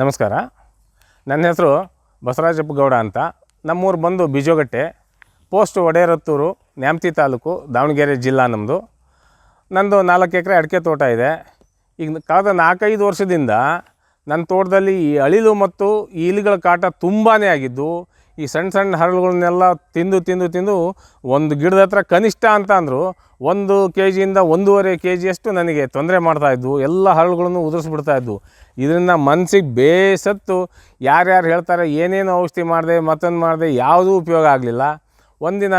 ನಮಸ್ಕಾರ. ನನ್ನ ಹೆಸರು ಬಸವರಾಜಪ್ಪ ಗೌಡ ಅಂತ. ನಮ್ಮೂರು ಬಂದು ಬಿಜೋಗಟ್ಟೆ, ಪೋಸ್ಟ್ ಒಡೆಯರತ್ತೂರು, ನ್ಯಾಮತಿ ತಾಲೂಕು, ದಾವಣಗೆರೆ ಜಿಲ್ಲಾ ನಮ್ಮದು ನಂದು ನಾಲ್ಕು ಎಕರೆ ಅಡಿಕೆ ತೋಟ ಇದೆ. ಈಗ ಕಳೆದ ನಾಲ್ಕೈದು ವರ್ಷದಿಂದ ನನ್ನ ತೋಟದಲ್ಲಿ ಈ ಅಳಿಲು ಮತ್ತು ಈಲಿಗಳ ಕಾಟ ತುಂಬಾ ಆಗಿದ್ದು ಈ ಸಣ್ಣ ಸಣ್ಣ ಹರಳುಗಳನ್ನೆಲ್ಲ ತಿಂದು ತಿಂದು ತಿಂದು ಒಂದು ಗಿಡದ ಹತ್ರ ಕನಿಷ್ಠ ಅಂತ ಅಂದರು ಒಂದು ಕೆ ಜಿಯಿಂದ ಒಂದೂವರೆ ಕೆ ಜಿಯಷ್ಟು ನನಗೆ ತೊಂದರೆ ಮಾಡ್ತಾಯಿದ್ವು ಎಲ್ಲ ಹರಳುಗಳನ್ನು ಉದುರಿಸ್ಬಿಡ್ತಾ ಇದ್ವು. ಇದರಿಂದ ಮನಸ್ಸಿಗೆ ಬೇಸತ್ತು. ಯಾರ್ಯಾರು ಹೇಳ್ತಾರೆ, ಏನೇನು ಔಷಧಿ ಮಾಡಿದೆ, ಮತ್ತೊಂದು ಮಾಡಿದೆ, ಯಾವುದೂ ಉಪಯೋಗ ಆಗಲಿಲ್ಲ. ಒಂದಿನ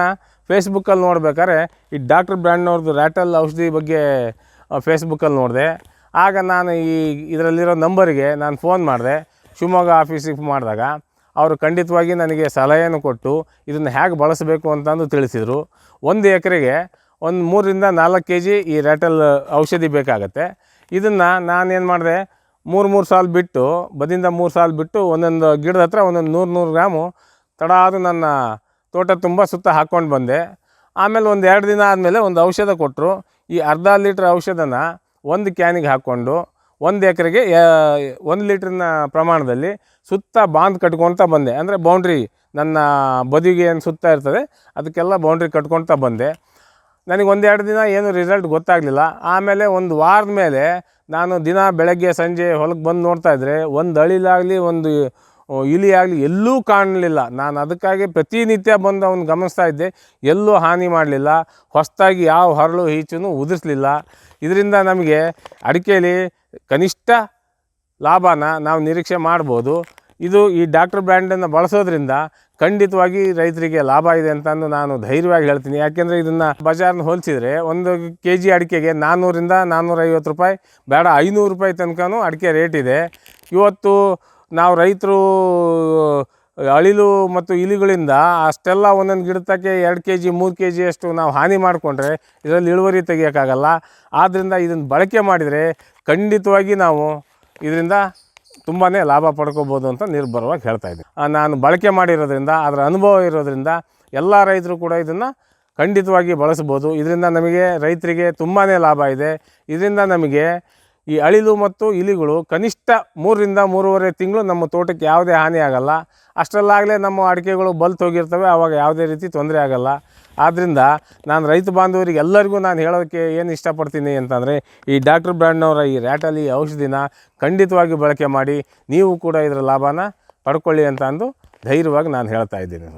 ಫೇಸ್ಬುಕ್ಕಲ್ಲಿ ನೋಡ್ಬೇಕಾದ್ರೆ ಈ ಡಾಕ್ಟರ್ ಬ್ರ್ಯಾಂಡ್ನವ್ರದ್ದು ರ್ಯಾಟಲ್ ಔಷಧಿ ಬಗ್ಗೆ ಫೇಸ್ಬುಕ್ಕಲ್ಲಿ ನೋಡಿದೆ. ಆಗ ನಾನು ಈ ಇದರಲ್ಲಿರೋ ನಂಬರಿಗೆ ನಾನು ಫೋನ್ ಮಾಡಿದೆ. ಶಿವಮೊಗ್ಗ ಆಫೀಸಿಗೆ ಮಾಡಿದಾಗ ಅವರು ಖಂಡಿತವಾಗಿ ನನಗೆ ಸಲಹೆಯನ್ನು ಕೊಟ್ಟು ಇದನ್ನು ಹೇಗೆ ಬಳಸಬೇಕು ಅಂತಂದು ತಿಳಿಸಿದರು. ಒಂದು ಎಕರೆಗೆ ಒಂದು ಮೂರರಿಂದ ನಾಲ್ಕು ಕೆ ಜಿ ಈ ರ್ಯಾಟಲ್ ಔಷಧಿ ಬೇಕಾಗತ್ತೆ. ಇದನ್ನು ನಾನೇನು ಮಾಡಿದೆ, ಮೂರು ಮೂರು ಸಾಲು ಬಿಟ್ಟು, ಬದಿಯಿಂದ ಮೂರು ಸಾಲು ಬಿಟ್ಟು ಒಂದೊಂದು ಗಿಡದ ಹತ್ರ ಒಂದೊಂದು ನೂರು ನೂರು ಗ್ರಾಮು ತಡ ಆದರೂ ನನ್ನ ತೋಟ ತುಂಬ ಸುತ್ತ ಹಾಕ್ಕೊಂಡು ಬಂದೆ. ಆಮೇಲೆ ಒಂದು ಎರಡು ದಿನ ಆದಮೇಲೆ ಒಂದು ಔಷಧ ಕೊಟ್ಟರು. ಈ ಅರ್ಧ ಲೀಟ್ರ್ ಔಷಧನ ಒಂದು ಕ್ಯಾನಿಗೆ ಹಾಕ್ಕೊಂಡು ಒಂದು ಎಕರೆಗೆ ಒಂದು ಲೀಟ್ರಿನ ಪ್ರಮಾಣದಲ್ಲಿ ಸುತ್ತ ಬಾಂದ್ ಕಟ್ಕೊಳ್ತಾ ಬಂದೆ. ಅಂದರೆ ಬೌಂಡ್ರಿ ನನ್ನ ಬದಿಗೆ ಏನು ಸುತ್ತ ಇರ್ತದೆ, ಅದಕ್ಕೆಲ್ಲ ಬೌಂಡ್ರಿ ಕಟ್ಕೊಳ್ತಾ ಬಂದೆ. ನನಗೆ ಒಂದೆರಡು ದಿನ ಏನು ರಿಸಲ್ಟ್ ಗೊತ್ತಾಗಲಿಲ್ಲ. ಆಮೇಲೆ ಒಂದು ವಾರದ ಮೇಲೆ ನಾನು ದಿನ ಬೆಳಗ್ಗೆ ಸಂಜೆ ಹೊಲಕ್ಕೆ ಬಂದು ನೋಡ್ತಾ ಇದ್ದರೆ ಒಂದು ಅಳಿಲಾಗಲಿ, ಒಂದು ಇಲಿ ಆಗಲಿ ಎಲ್ಲೂ ಕಾಣಲಿಲ್ಲ. ನಾನು ಅದಕ್ಕಾಗಿ ಪ್ರತಿನಿತ್ಯ ಬಂದು ಅವನು ಗಮನಿಸ್ತಾ ಇದ್ದೆ. ಎಲ್ಲೂ ಹಾನಿ ಮಾಡಲಿಲ್ಲ. ಹೊಸದಾಗಿ ಯಾವ ಹರಳು ಈಚೂ ಉದುರಿಸಲಿಲ್ಲ. ಇದರಿಂದ ನಮಗೆ ಅಡಿಕೆಯಲ್ಲಿ ಕನಿಷ್ಠ ಲಾಭನ ನಾವು ನಿರೀಕ್ಷೆ ಮಾಡ್ಬೋದು. ಇದು ಈ ಡಾಕ್ಟರ್ ಬ್ರ್ಯಾಂಡನ್ನು ಬಳಸೋದ್ರಿಂದ ಖಂಡಿತವಾಗಿ ರೈತರಿಗೆ ಲಾಭ ಇದೆ ಅಂತಂದು ನಾನು ಧೈರ್ಯವಾಗಿ ಹೇಳ್ತೀನಿ. ಯಾಕೆಂದರೆ ಇದನ್ನು ಬಜಾರ್ನ ಹೋಲಿಸಿದರೆ ಒಂದು ಕೆ ಜಿ ಅಡಿಕೆಗೆ ನಾನ್ನೂರಿಂದ ನಾನ್ನೂರೈವತ್ತು ರೂಪಾಯಿ, ಬೇಡ ಐನೂರು ರೂಪಾಯಿ ತನಕನೂ ಅಡಿಕೆ ರೇಟ್ ಇದೆ. ಇವತ್ತು ನಾವು ರೈತರು, ಅಳಿಲು ಮತ್ತು ಇಲಿಗಳಿಂದ ಅಷ್ಟೆಲ್ಲ ಒಂದೊಂದು ಗಿಡಕ್ಕೆ ಎರಡು ಕೆ ಜಿ ಮೂರು ಕೆ ಜಿಯಷ್ಟು ನಾವು ಹಾನಿ ಮಾಡಿಕೊಂಡ್ರೆ ಇದರಲ್ಲಿ ಇಳುವರಿ ತೆಗಿಯೋಕ್ಕಾಗಲ್ಲ. ಆದ್ದರಿಂದ ಇದನ್ನು ಬಳಕೆ ಮಾಡಿದರೆ ಖಂಡಿತವಾಗಿ ನಾವು ಇದರಿಂದ ತುಂಬಾ ಲಾಭ ಪಡ್ಕೋಬೋದು ಅಂತ ನಿರ್ಭರವಾಗಿ ಹೇಳ್ತಾ ಇದ್ದೀನಿ. ನಾನು ಬಳಕೆ ಮಾಡಿರೋದ್ರಿಂದ, ಅದರ ಅನುಭವ ಇರೋದ್ರಿಂದ ಎಲ್ಲ ರೈತರು ಕೂಡ ಇದನ್ನು ಖಂಡಿತವಾಗಿ ಬಳಸ್ಬೋದು ಇದರಿಂದ ನಮಗೆ ರೈತರಿಗೆ ತುಂಬಾ ಲಾಭ ಇದೆ. ಇದರಿಂದ ನಮಗೆ ಈ ಅಳಿಲು ಮತ್ತು ಇಲಿಗಳು ಕನಿಷ್ಠ ಮೂರರಿಂದ ಮೂರುವರೆ ತಿಂಗಳು ನಮ್ಮ ತೋಟಕ್ಕೆ ಯಾವುದೇ ಹಾನಿ ಆಗಲ್ಲ. ಅಷ್ಟರಲ್ಲಾಗಲೇ ನಮ್ಮ ಅಡಿಕೆಗಳು ಬಲ್ತ್ ಹೋಗಿರ್ತವೆ ಆವಾಗ ಯಾವುದೇ ರೀತಿ ತೊಂದರೆ ಆಗಲ್ಲ. ಆದ್ದರಿಂದ ನಾನು ರೈತ ಬಾಂಧವರಿಗೆ ಎಲ್ಲರಿಗೂ ನಾನು ಹೇಳೋದಕ್ಕೆ ಏನು ಇಷ್ಟಪಡ್ತೀನಿ ಅಂತಂದರೆ, ಈ ಡಾಕ್ಟರ್ ಬ್ರ್ಯಾಂಡ್ನವರ ಈ ರ್ಯಾಟಲಿ ಔಷಧಿನ ಖಂಡಿತವಾಗಿ ಬಳಕೆ ಮಾಡಿ, ನೀವು ಕೂಡ ಇದರ ಲಾಭನ ಪಡ್ಕೊಳ್ಳಿ ಅಂತ ಅಂದು ಧೈರ್ಯವಾಗಿ ನಾನು ಹೇಳ್ತಾ ಇದ್ದೀನಿ